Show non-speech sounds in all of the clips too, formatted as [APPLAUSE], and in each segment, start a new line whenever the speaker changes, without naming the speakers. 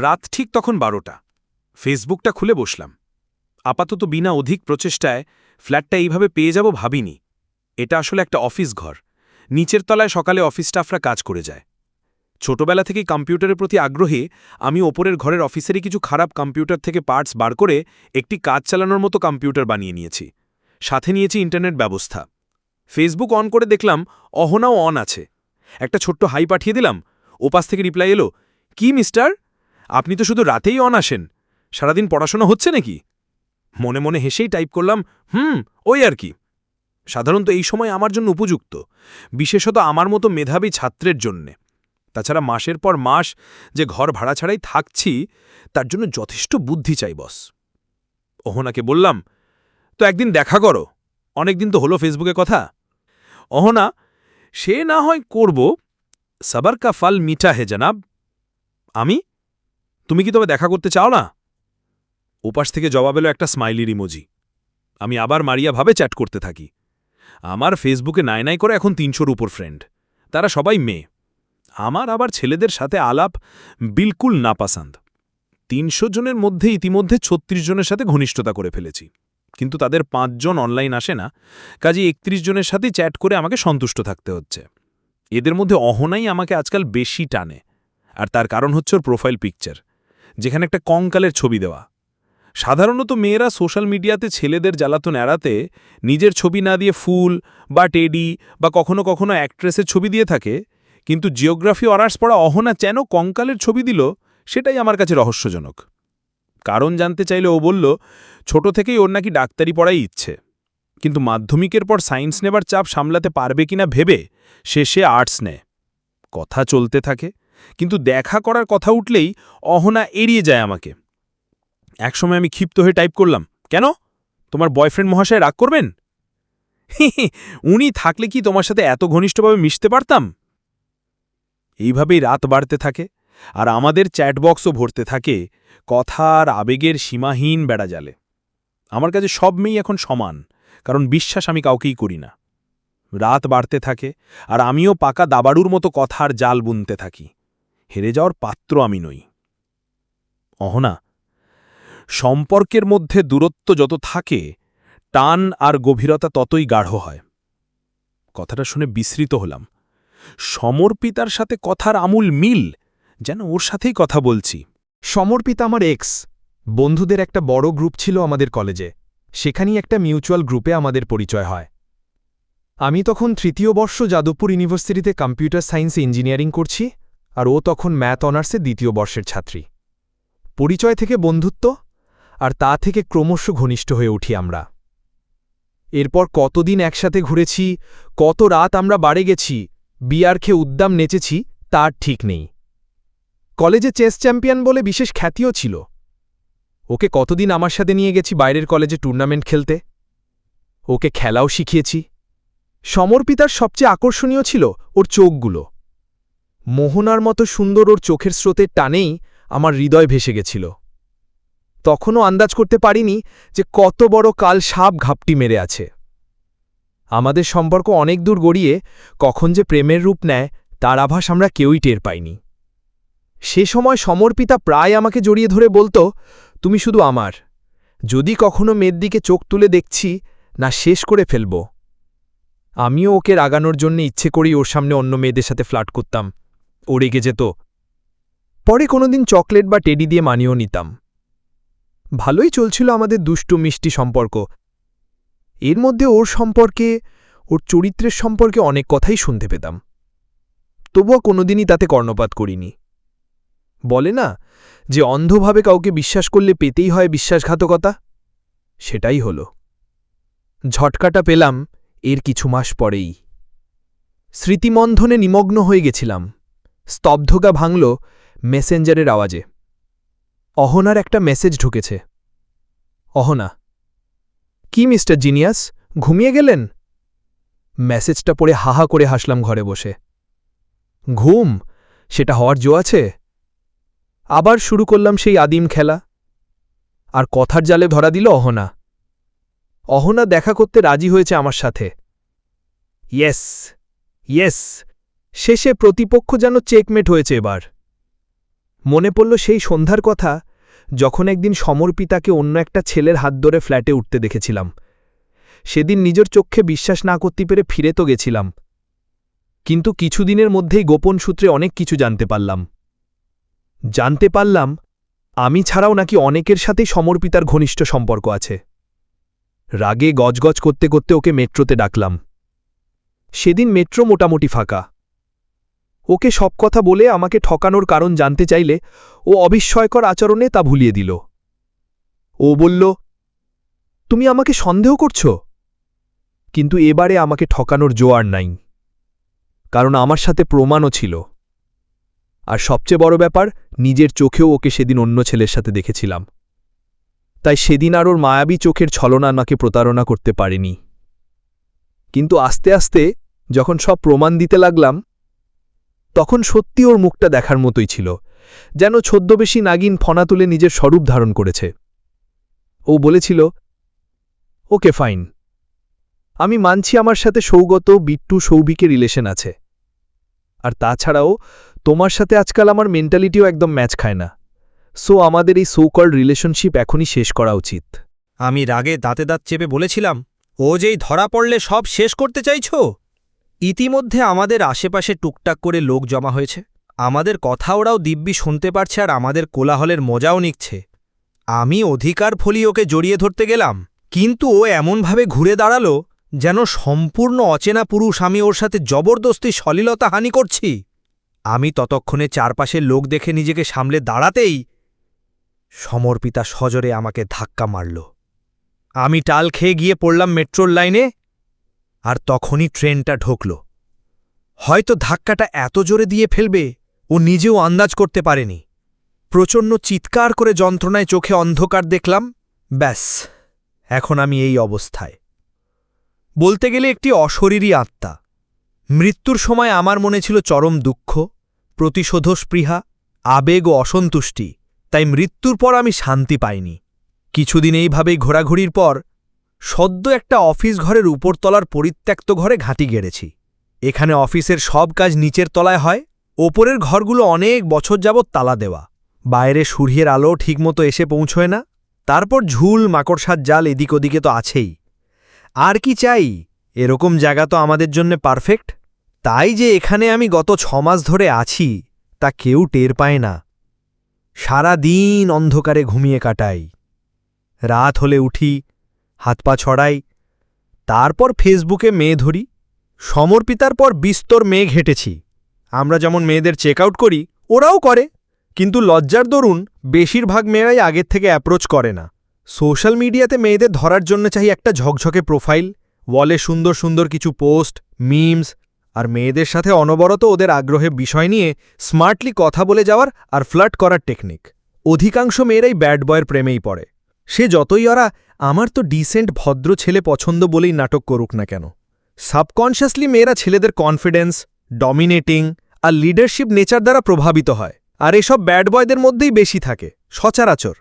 রাত ঠিক তখন বারোটা। ফেসবুকটা খুলে বসলাম। আপাতত বিনা অধিক প্রচেষ্টায় ফ্ল্যাটটা এইভাবে পেয়ে যাব ভাবিনি। এটা আসলে একটা অফিস ঘর। নিচের তলায় সকালে অফিস স্টাফরা কাজ করে যায়। ছোটবেলা থেকেই কম্পিউটারের প্রতি আগ্রহে আমি ওপরের ঘরের অফিসেরই কিছু খারাপ কম্পিউটার থেকে পার্টস বার করে একটি কাজ চালানোর মতো কম্পিউটার বানিয়ে নিয়েছি। সাথে নিয়েছি ইন্টারনেট ব্যবস্থা। ফেসবুক অন করে দেখলাম অহনাও অন আছে। একটা ছোট্ট হাই পাঠিয়ে দিলাম। ওপাশ থেকে রিপ্লাই এলো, কি, মিস্টার? আপনি তো শুধু রাতেই অন আসেন সারাদিন পড়াশোনা হচ্ছে নাকি? মনে মনে হেসেই টাইপ করলাম, হুম, ওই আর কি। সাধারণত এই সময় আমার জন্য উপযুক্ত, বিশেষত আমার মতো মেধাবী ছাত্রের জন্যে। তাছাড়া মাসের পর মাস যে ঘর ভাড়া ছাড়াই থাকছি, তার জন্য যথেষ্ট বুদ্ধি চাই, বস। অহনাকে বললাম, তো একদিন দেখা করো। অনেকদিন তো হলো ফেসবুকে কথা। অহনা, সে না হয় করব। সাবার কা ফল মিঠা হে, জনাব। আমি তুমি কি তবে দেখা করতে চাও না? ওপাশ থেকে জবাব এলো একটা স্মাইলির ইমোজি আমি আবার মারিয়া ভাবে চ্যাট করতে থাকি। আমার ফেসবুকে নাই নাই করে এখন তিনশোর উপর ফ্রেন্ড তারা সবাই মেয়ে। আমার আবার ছেলেদের সাথে আলাপ বিলকুল নাপাসান্দ। তিনশো জনের মধ্যে ইতিমধ্যে ছত্রিশ জনের সাথে ঘনিষ্ঠতা করে ফেলেছি। কিন্তু তাদের পাঁচজন অনলাইন আসে না। কাজে একত্রিশ জনের সাথে চ্যাট করে আমাকে সন্তুষ্ট থাকতে হচ্ছে। এদের মধ্যে অহনাই আমাকে আজকাল বেশি টানে। আর তার কারণ হচ্ছে ওর প্রোফাইল পিকচার যেখানে একটা কঙ্কালের ছবি দেওয়া। সাধারণত মেয়েরা সোশ্যাল মিডিয়াতে ছেলেদের জ্বালাতন এড়াতে নিজের ছবি না দিয়ে ফুল বা টেডি বা কখনো কখনো অ্যাক্ট্রেসের ছবি দিয়ে থাকে, কিন্তু জিওগ্রাফি অনার্স পড়া অহনা চেন কঙ্কালের ছবি দিল সেটাই আমার কাছে রহস্যজনক। কারণ জানতে চাইলে ও বলল, ছোট থেকেই ওর নাকি ডাক্তারি পড়াই ইচ্ছে। কিন্তু মাধ্যমিকের পর সায়েন্স নেবার চাপ সামলাতে পারবে কিনা ভেবে শেষে আর্টস নেয়। কথা চলতে থাকে। কিন্তু দেখা করার কথা উঠলেই অহনা এড়িয়ে যায় আমাকে। একসময় আমি ক্ষিপ্ত হয়ে টাইপ করলাম, কেন? তোমার বয়ফ্রেন্ড মহাশয় রাগ করবেন? [LAUGHS] উনি থাকলে কি তোমার সাথে এত ঘনিষ্ঠভাবে মিশতে পারতাম? এইভাবেই রাত বাড়তে থাকে আর আমাদের চ্যাটবক্সও ভরতে থাকে, কথা আর আবেগের সীমাহীন বেড়া জালে আমার কাছে সব মেয়েই এখন সমান, কারণ বিশ্বাস আমি কাউকেই করি না। রাত বাড়তে থাকে আর আমিও পাকা দাবাড়ুর মতো কথার জাল বুনতে থাকি। হেরে যাওয়ার পাত্র আমি নই। অহনা, সম্পর্কের মধ্যে দূরত্ব যত থাকে, টান আর গভীরতা ততই গাঢ় হয়। কথাটা শুনে বিস্মৃত হলাম। সমর্পিতার সাথে কথার আমূল মিল, যেন ওর সাথেই কথা বলছি।
সমর্পিত আমার এক্স বন্ধুদের একটা বড় গ্রুপ ছিল আমাদের কলেজে, সেখানেই একটা মিউচুয়াল গ্রুপে আমাদের পরিচয় হয়। আমি তখন তৃতীয় বর্ষ যাদবপুর ইউনিভার্সিটিতে কম্পিউটার সায়েন্সে ইঞ্জিনিয়ারিং করছি। আর ও তখন ম্যাথ অনার্সে দ্বিতীয় বর্ষের ছাত্রী। পরিচয় থেকে বন্ধুত্ব আর তা থেকে ক্রমশ ঘনিষ্ঠ হয়ে উঠি আমরা। এরপর কতদিন একসাথে ঘুরেছি, কত রাত আমরা বাড়ে গেছি, বিয়ার খেয়ে উদ্দাম নেচেছি, তার ঠিক নেই। কলেজে চেস চ্যাম্পিয়ন বলে বিশেষ খ্যাতিও ছিল। ওকে কতদিন আমার সাথে নিয়ে গেছি বাইরের কলেজে টুর্নামেন্ট খেলতে? ওকে খেলাও শিখিয়েছি। সমর্পিতার সবচেয়ে আকর্ষণীয় ছিল ওর চোখগুলো। মোহনার মতো সুন্দর ওর চোখের স্রোতের টানেই আমার হৃদয় ভেসে গেছিল। তখনও আন্দাজ করতে পারিনি যে কত বড় কাল সাপ ঘাপটি মেরে আছে। আমাদের সম্পর্ক অনেক দূর গড়িয়ে কখন যে প্রেমের রূপ নেয়, তার আভাস আমরা কেউই টের পাইনি। সে সময় সমর্পিতা প্রায় আমাকে জড়িয়ে ধরে বলতো, তুমি শুধু আমার। যদি কখনো মেয়ের দিকে চোখ তুলে দেখছি, না শেষ করে ফেলব। আমিও ওকে রাগানোর জন্য ইচ্ছে করেই ওর সামনে অন্য মেয়েদের সাথে ফ্লাট করতাম। ও রেগে যেত। পরে কোনোদিন চকলেট বা টেডি দিয়ে মানিয়েও নিতাম। ভালোই চলছিল আমাদের দুষ্টু মিষ্টি সম্পর্ক। এর মধ্যে ওর সম্পর্কে, ওর চরিত্রের সম্পর্কে অনেক কথাই শুনতে পেতাম। তবুও কোনোদিনই তাতে কর্ণপাত করিনি। বলে না যে অন্ধভাবে কাউকে বিশ্বাস করলে পেতেই হয় বিশ্বাসঘাতকতা? সেটাই হল। ঝটকাটা পেলাম এর কিছু মাস পরেই। স্মৃতিমন্ধনে নিমগ্ন হয়ে গেছিলাম। স্তব্ধগা ভাঙল মেসেঞ্জারের আওয়াজে। অহনার একটা মেসেজ ঢুকেছে। অহনা, কি মিস্টার জিনিয়াস, ঘুমিয়ে গেলেন? মেসেজটা পড়ে হাহা করে হাসলাম ঘরে বসে। ঘুম, সেটা হওয়ার জো আছে? আবার শুরু করলাম সেই আদিম খেলা। আর কথার জালে ধরা দিল অহনা। অহনা দেখা করতে রাজি হয়েছে আমার সাথে। ইয়েস ইয়েস শেষে প্রতিপক্ষ যেন চেকমেট হয়েছে এবার। মনে পড়ল সেই সন্ধ্যার কথা, যখন একদিন সমর্পিতাকে অন্য একটা ছেলের হাত ধরে ফ্ল্যাটে উঠতে দেখেছিলাম। সেদিন নিজের চোখে বিশ্বাস না করতে পেরে ফিরে তো গেছিলাম। কিন্তু কিছুদিনের মধ্যেই গোপন সূত্রে অনেক কিছু জানতে পারলাম। জানতে পারলাম, আমি ছাড়াও নাকি অনেকের সাথেই সমর্পিতার ঘনিষ্ঠ সম্পর্ক আছে। রাগে গজগজ করতে করতে ওকে মেট্রোতে ডাকলাম। সেদিন মেট্রো মোটামুটি ফাঁকা। ওকে সব কথা বলে আমাকে ঠকানোর কারণ জানতে চাইলে ও অবিস্ময়কর আচরণে তা ভুলিয়ে দিল। ও বলল, তুমি আমাকে সন্দেহ করছ? কিন্তু এবারে আমাকে ঠকানোর জোয়ার নাই, কারণ আমার সাথে প্রমাণও ছিল। আর সবচেয়ে বড় ব্যাপার, নিজের চোখেও ওকে সেদিন অন্য ছেলের সাথে দেখেছিলাম। তাই সেদিন আর ওর মায়াবী চোখের ছলনা আমাকে প্রতারণা করতে পারেনি। কিন্তু আস্তে আস্তে যখন সব প্রমাণ দিতে লাগলাম তখন সত্যি ওর মুখটা দেখার মতোই ছিল, যেন ছদ্মবেশী নাগিন ফনা তুলে নিজের স্বরূপ ধারণ করেছে। ও বলেছিল, ওকে, ফাইন। আমি মানছি আমার সাথে সৌগত, বিট্টু, সৌভিকের রিলেশন আছে। আর তাছাড়াও, তোমার সাথে আজকাল আমার মেন্টালিটিও একদম ম্যাচ খায় না। সো আমাদের এই সৌকল রিলেশনশিপ এখনই শেষ করা উচিত।
আমি রাগে দাঁতে দাঁত চেপে বলেছিলাম, ও যেই ধরা পড়লে সব শেষ করতে চাইছ? ইতিমধ্যে আমাদের আশেপাশে টুকটাক করে লোক জমা হয়েছে। আমাদের কথা ওরাও দিব্যি শুনতে পারছে আর আমাদের কোলাহলের মজাও নিচ্ছে। আমি অধিকার ফলি ওকে জড়িয়ে ধরতে গেলাম, কিন্তু ও এমনভাবে ঘুরে দাঁড়াল যেন সম্পূর্ণ অচেনা পুরুষ আমি ওর সাথে জবরদস্তি সলিলতা হানি করছি। আমি ততক্ষণে চারপাশে লোক দেখে নিজেকে সামলে দাঁড়াতেই সমর্পিতা সজরে আমাকে ধাক্কা মারল। আমি টাল খেয়ে গিয়ে পড়লাম মেট্রোর লাইনে আর তখনই ট্রেনটা ঢুকল। হয়তো ধাক্কাটা এত জোরে দিয়ে ফেলবে, ও নিজেও আন্দাজ করতে পারেনি। প্রচণ্ড চিৎকার করে যন্ত্রণায় চোখে অন্ধকার দেখলাম, ব্যাস, এখন আমি এই অবস্থায়। বলতে গেলে একটি অশরীরী আত্মা। মৃত্যুর সময় আমার মনে ছিল চরম দুঃখ, প্রতিশোধস্পৃহা, আবেগ ও অসন্তুষ্টি, তাই মৃত্যুর পর আমি শান্তি পাইনি। কিছুদিন এইভাবেই ঘোরাঘুরির পর সদ্য একটা অফিস ঘরের উপরতলার পরিত্যক্ত ঘরে ঘাঁটি গেড়েছি। এখানে অফিসের সব কাজ নিচের তলায় হয়, ওপরের ঘরগুলো অনেক বছর যাবৎ তালা দেওয়া। বাইরে সূর্যের আলো ঠিকমতো এসে পৌঁছয় না। তারপর ঝুল, মাকড়সার জাল এদিক ওদিকে তো আছেই। আর কি চাই? এরকম জায়গা তো আমাদের জন্য পারফেক্ট। তাই যে এখানে আমি গত ছমাস ধরে আছি, তা কেউ টের পায় না। সারা দিন অন্ধকারে ঘুমিয়ে কাটাই। রাত হলে উঠি হাত পা ছড়াই, তারপর ফেসবুকে মেয়ে ধরি, সমর্পিতার পর বিস্তর মেয়ে ঘেটেছি আমরা যেমন মেয়েদের চেক আউট করি, ওরাও করে, কিন্তু লজ্জার দরুন বেশিরভাগ মেয়েরাই আগের থেকে অ্যাপ্রোচ করে না। সোশ্যাল মিডিয়াতে মেয়েদের ধরার জন্য চাই একটা ঝকঝকে প্রোফাইল ওয়ালে সুন্দর সুন্দর কিছু পোস্ট মিমস আর মেয়েদের সাথে অনবরত ওদের আগ্রহে বিষয় নিয়ে স্মার্টলি কথা বলে যাওয়ার আর ফ্লার্ট করার টেকনিক অধিকাংশ মেয়েরাই ব্যাড বয়ের প্রেমেই পড়ে। সে যতই ওরা, আমার তো ডিসেন্ট ভদ্র ছেলে পছন্দ বলেই নাটক করুক না কেন। সাবকনশিয়াসলি মেয়েরা ছেলেদের কনফিডেন্স ডমিনেটিং আর লিডারশিপ নেচার দ্বারা প্রভাবিত হয়। আর এসব ব্যাড বয়দের মধ্যেই বেশি থাকে, সচরাচর।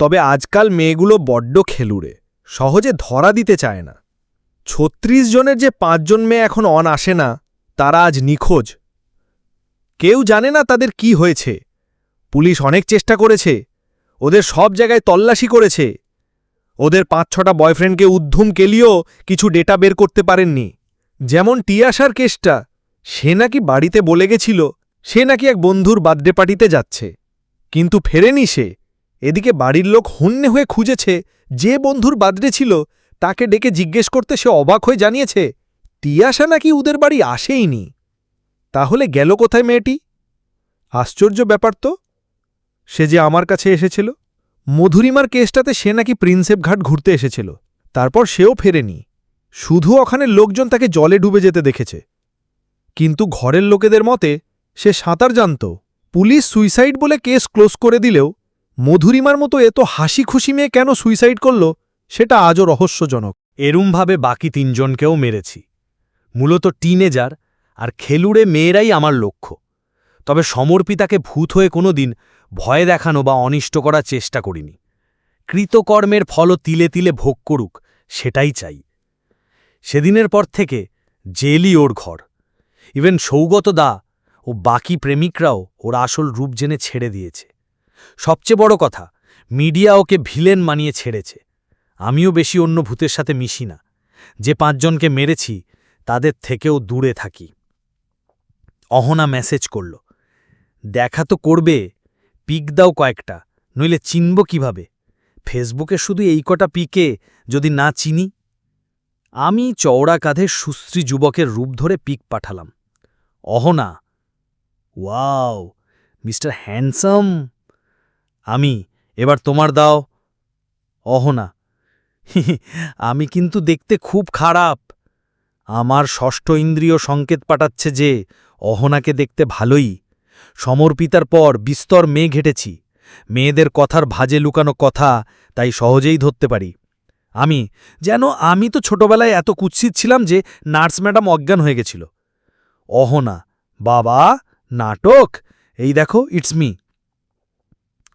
তবে আজকাল মেয়েগুলো বড্ড খেলুড়ে, সহজে ধরা দিতে চায় না। ছত্রিশ জনের যে পাঁচজন মেয়ে এখন অন আসে না, তারা আজ নিখোঁজ। কেউ জানে না তাদের কি হয়েছে। পুলিশ অনেক চেষ্টা করেছে ওদের সব জায়গায় তল্লাশি করেছে। ওদের পাঁচ ছটা বয়ফ্রেন্ডকে উদ্ধুম কেলিও কিছু ডেটা বের করতে পারেননি। যেমন টিয়াশার কেসটা, সে নাকি বাড়িতে বলে গেছিল, সে নাকি এক বন্ধুর বার্থডে পার্টিতে যাচ্ছে। কিন্তু ফেরেনি সে। এদিকে বাড়ির লোক হন্যে হয়ে খুঁজেছে যে বন্ধুর বার্থডে ছিল, তাকে ডেকে জিজ্ঞেস করতে সে অবাক হয়ে জানিয়েছে, টিয়াশা নাকি ওদের বাড়ি আসেইনি? তাহলে গেল কোথায় মেয়েটি? আশ্চর্য ব্যাপার তো। সে যে আমার কাছে এসেছিল? মধুরিমার কেসটাতে সে নাকি প্রিন্সেপ ঘাট ঘুরতে এসেছিল। তারপর সেও ফেরেনি। শুধু ওখানে লোকজন তাকে জলে ডুবে যেতে দেখেছে। কিন্তু ঘরের লোকেদের মতে, সে সাঁতার জানত। পুলিশ সুইসাইড বলে কেস ক্লোজ করে দিলেও, মধুরিমার মতো এত হাসি খুশি মেয়ে কেন সুইসাইড করল, সেটা আজও রহস্যজনক।
এরুমভাবে বাকি তিনজনকেও মেরেছি। মূলত টিনেজার আর খেলুড়ে মেয়েরাই আমার লক্ষ্য। তবে সমর্পিতাকে ভূত হয়ে কোনো দিন ভয় দেখানো বা অনিষ্ট করার চেষ্টা করিনি। কৃতকর্মের ফল তিলে তিলে ভোগ করুক, সেটাই চাই। সেদিনের পর থেকে জেলই ওর ঘর। ইভেন সৌগত দা
ও বাকি প্রেমিকরাও ওর আসল রূপ জেনে ছেড়ে দিয়েছে। সবচেয়ে বড় কথা, মিডিয়া ওকে ভিলেন মানিয়ে ছেড়েছে। আমিও বেশি অন্য ভূতের সাথে মিশি না। যে পাঁচজনকে মেরেছি, তাদের থেকেও দূরে থাকি। অহনা মেসেজ করল, দেখা তো করবে পিক দাও কয়েকটা, নইলে চিনব কীভাবে? ফেসবুকে শুধু এই কটা পিকে যদি না চিনি? আমি চওড়া কাঁধে সুশ্রী যুবকের রূপ ধরে পিক পাঠালাম। Ahana, wow, mister handsome. আমি, এবার তোমার দাও। অহনা, [LAUGHS] আমি কিন্তু দেখতে খুব খারাপ। আমার ষষ্ঠ ইন্দ্রিয় সংকেত পাঠাচ্ছে যে, অহনাকে দেখতে ভালোই। সমর্পিতার পর বিস্তর মেয়ে ঘেটেছি। মেয়েদের কথার ভাজে লুকানো কথা তাই সহজেই ধরতে পারি। আমি, যেন আমি তো ছোটবেলায় এত কুৎসিত ছিলাম যে নার্স ম্যাডাম অজ্ঞান হয়ে গেছিল। অহনা, বাবা, নাটক? এই দেখো, ইটস মি।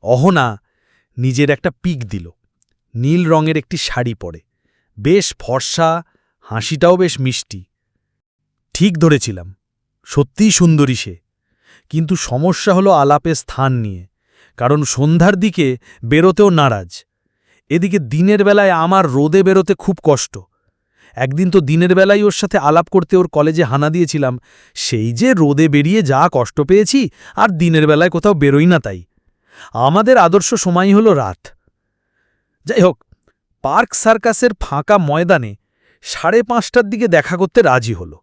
অহনা নিজের একটা পিক দিল। নীল রঙের একটি শাড়ি পরে। বেশ ফর্সা, হাসিটাও বেশ মিষ্টি। ঠিক ধরেছিলাম। সত্যিই সুন্দরী সে। কিন্তু সমস্যা হলো আলাপে স্থান নিয়ে, কারণ সন্ধ্যার দিকে বেরোতেও নারাজ। এদিকে দিনের বেলায় আমার রোদে বেরোতে খুব কষ্ট। একদিন তো দিনের বেলায় ওর সাথে আলাপ করতে ওর কলেজে হানা দিয়েছিলাম, সেই যে রোদে বেরিয়ে যা কষ্ট পেয়েছি, আর দিনের বেলায় কোথাও বেরোই না তাই। আমাদের আদর্শ সময় হলো রাত। যাই হোক, পার্ক সার্কাসের ফাঁকা ময়দানে সাড়ে পাঁচটার দিকে দেখা করতে রাজি হলো।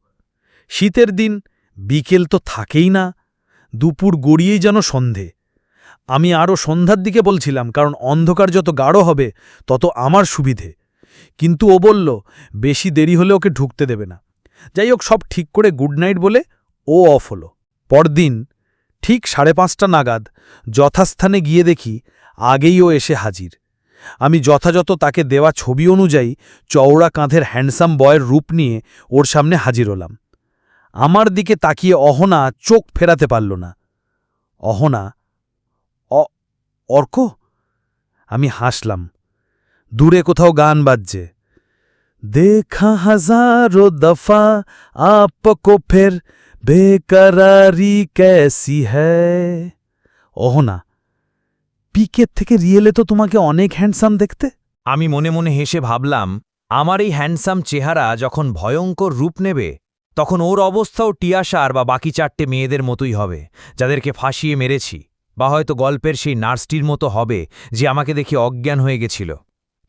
শীতের দিন, বিকেল তো থাকেই না। দুপুর গড়িয়েই যেন সন্ধে। আমি আরও সন্ধ্যার দিকে বলছিলাম, কারণ অন্ধকার যত গাঢ় হবে, তত আমার সুবিধে। কিন্তু ও বলল, বেশি দেরি হলে ওকে ঢুকতে দেবে না। যাই হোক, সব ঠিক করে গুড নাইট বলে ও অফ হলো। পরদিন, ঠিক সাড়ে পাঁচটা নাগাদ, যথাস্থানে গিয়ে দেখি আগেই ও এসে হাজির। আমি যথাযথ তাকে দেওয়া ছবি অনুযায়ী চওড়া কাঁধের হ্যান্ডসাম বয়ের রূপ নিয়ে ওর সামনে হাজির হলাম। আমার দিকে তাকিয়ে অহনা চোখ ফেরাতে পারল না। অহনা অর্ক? আমি হাসলাম। দূরে কোথাও গান বাজছে। দেখা হাজারো দফা আপকো ফের বেকারারি ক্যাসি অহনা, পিকের থেকে রিয়েলে তো তোমাকে অনেক হ্যান্ডসাম দেখতে?
আমি মনে মনে হেসে ভাবলাম, আমার এই হ্যান্ডসাম চেহারা যখন ভয়ঙ্কর রূপ নেবে তখন ওর অবস্থাও টিয়াশার বা বাকি চারটে মেয়েদের মতোই হবে, যাদেরকে ফাঁসিয়ে মেরেছি, বা হয়তো গল্পের সেই নার্সটির মতো হবে যে আমাকে দেখে অজ্ঞান হয়ে গেছিল।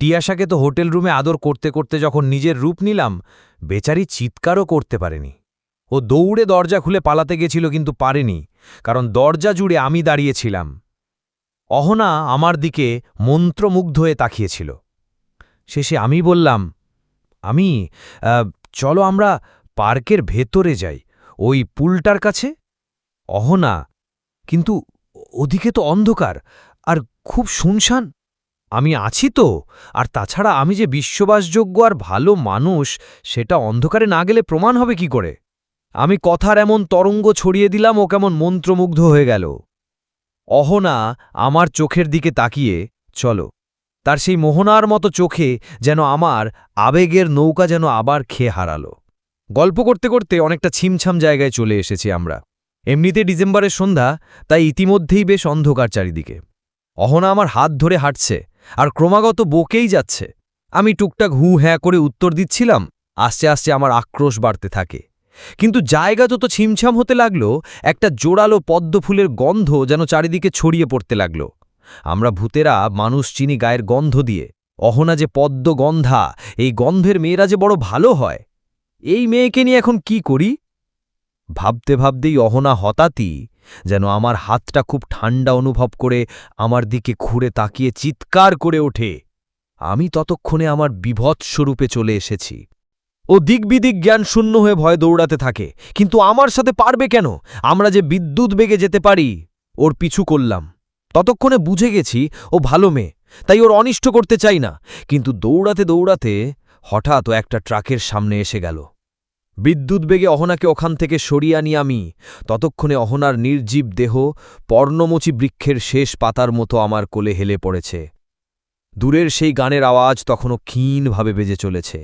টিয়াশাকে তো হোটেল রুমে আদর করতে করতে যখন নিজের রূপ নিলাম, বেচারি চিৎকারও করতে পারেনি। ও দৌড়ে দরজা খুলে পালাতে গেছিল কিন্তু পারেনি, কারণ দরজা জুড়ে আমি দাঁড়িয়েছিলাম। অহনা আমার দিকে মন্ত্রমুগ্ধ হয়ে তাকিয়েছিল। শেষে আমি বললাম, আমি চলো আমরা পার্কের ভেতরে যাই। ওই পুলটার কাছে? অহনা, কিন্তু ওদিকে তো অন্ধকার, আর খুব শুনশান। আমি আছি তো, আর তাছাড়া আমি যে বিশ্ববাসযোগ্য আর ভালো মানুষ, সেটা অন্ধকারে না গেলে প্রমাণ হবে কি করে? আমি কথার এমন তরঙ্গ ছড়িয়ে দিলাম, ও কেমন মন্ত্রমুগ্ধ হয়ে গেল। অহনা, আমার চোখের দিকে তাকিয়ে, চলো। তার সেই মোহনার মতো চোখে যেন আমার আবেগের নৌকা যেন আবার খেয়ে হারালো। গল্প করতে করতে অনেকটা ছিমছাম জায়গায় চলে এসেছি আমরা। এমনিতে ডিসেম্বরের সন্ধ্যা, তাই ইতিমধ্যেই বেশ অন্ধকার চারিদিকে। অহনা আমার হাত ধরে হাঁটছে, আর ক্রমাগত বকেই যাচ্ছে। আমি টুকটাক হু হ্যাঁ করে উত্তর দিচ্ছিলাম, আস্তে আস্তে আমার আক্রোশ বাড়তে থাকে। কিন্তু জায়গা যত ছিমছাম হতে লাগল, একটা জোরালো পদ্মফুলের গন্ধ যেন চারিদিকে ছড়িয়ে পড়তে লাগল। আমরা ভূতেরা, মানুষ চিনি গায়ের গন্ধ দিয়ে। অহনা যে পদ্ম গন্ধা এই গন্ধের মেয়েরা যে বড় ভালো হয়। এই মেয়েকে নিয়ে এখন কি করি? ভাবতে ভাবতেই অহনা হতাতি যেন আমার হাতটা খুব ঠান্ডা অনুভব করে আমার দিকে ঘুরে তাকিয়ে চিৎকার করে ওঠে। আমি ততক্ষণে আমার বিভৎস্বরূপে চলে এসেছি। ও দিকবিদিক জ্ঞান শূন্য হয়ে ভয় দৌড়াতে থাকে, কিন্তু আমার সাথে পারবে কেন? আমরা যে বিদ্যুৎ বেগে যেতে পারি, ওর পিছু করলাম। ততক্ষণে বুঝে গেছি ও ভালো মেয়ে, তাই ওর অনিষ্ট করতে চাই না। কিন্তু দৌড়াতে দৌড়াতে হঠাৎ ও একটা ট্রাকের সামনে এসে গেল। বিদ্যুৎ বেগে অহনাকে ওখান থেকে সরিয়ে আনি আমি। ততক্ষণে অহনার নির্জীব দেহ পর্ণমোচী বৃক্ষের শেষ পাতার মতো আমার কোলে হেলে পড়েছে। দূরের সেই গানের আওয়াজ তখনও ক্ষীণভাবে বেজে চলেছে।